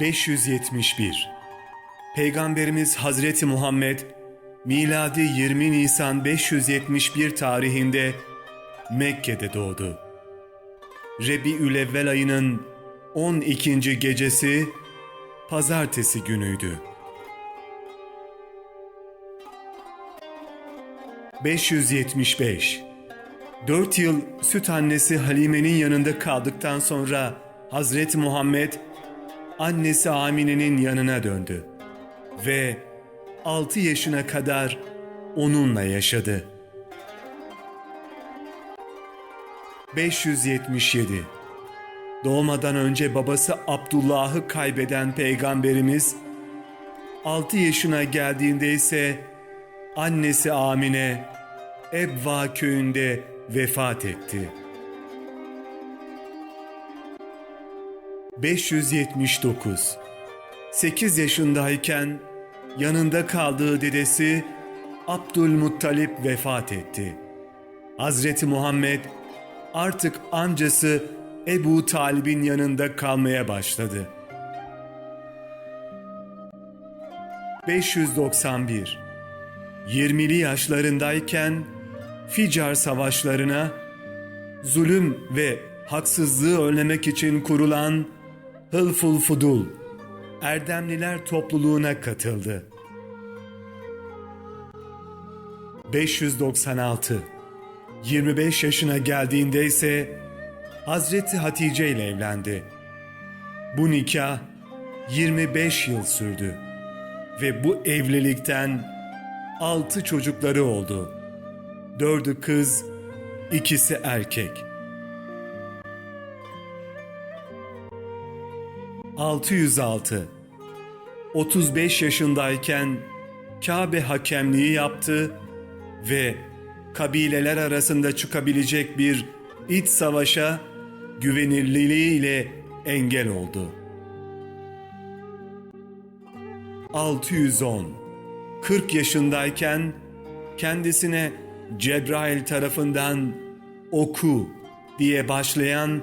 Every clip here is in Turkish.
571 Peygamberimiz Hazreti Muhammed miladi 20 Nisan 571 tarihinde Mekke'de doğdu. Rebiülevvel ayının 12. gecesi pazartesi günüydü. 575 Dört yıl süt annesi Halime'nin yanında kaldıktan sonra Hazreti Muhammed annesi Amine'nin yanına döndü ve 6 yaşına kadar onunla yaşadı. 577 Doğmadan önce babası Abdullah'ı kaybeden peygamberimiz 6 yaşına geldiğinde ise annesi Amine Ebva köyünde vefat etti. 579 8 yaşındayken yanında kaldığı dedesi Abdülmuttalip vefat etti. Hazreti Muhammed artık amcası Ebu Talib'in yanında kalmaya başladı. 591 20'li yaşlarındayken Ficar savaşlarına zulüm ve haksızlığı önlemek için kurulan Hılful Fudul Erdemliler topluluğuna katıldı. 596 25 yaşına geldiğinde ise Hazreti Hatice ile evlendi. Bu nikah 25 yıl sürdü ve bu evlilikten 6 çocukları oldu. Dördü kız, ikisi erkek. 606 35 yaşındayken Kabe hakemliği yaptı ve kabileler arasında çıkabilecek bir iç savaşa güvenirliliğiyle engel oldu. 610 40 yaşındayken kendisine Cebrail tarafından oku diye başlayan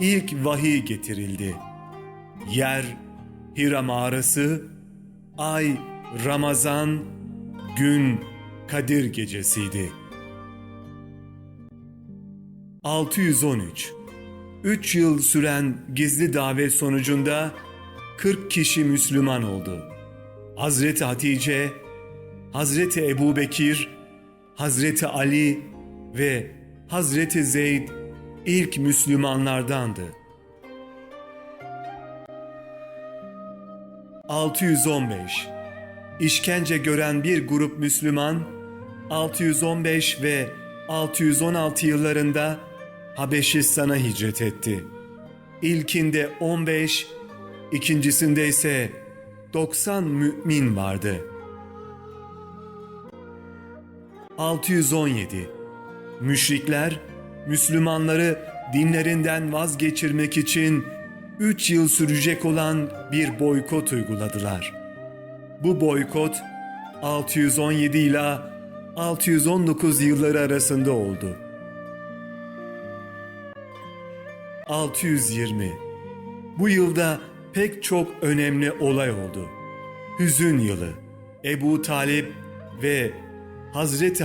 ilk vahiy getirildi. Yer Hira mağarası, ay Ramazan, gün Kadir gecesiydi. 613 3 yıl süren gizli davet sonucunda 40 kişi Müslüman oldu. Hazreti Hatice, Hazreti Ebu Bekir, Hazreti Ali ve Hazreti Zeyd ilk Müslümanlardandı. 615 İşkence gören bir grup Müslüman 615 ve 616 yıllarında Habeşistan'a hicret etti. İlkinde 15, ikincisinde ise 90 mümin vardı. 617 Müşrikler Müslümanları dinlerinden vazgeçirmek için 3 yıl sürecek olan bir boykot uyguladılar. Bu boykot 617 ile 619 yılları arasında oldu. 620 Bu yılda pek çok önemli olay oldu. Hüzün yılı, Ebu Talip ve Hazreti Hatice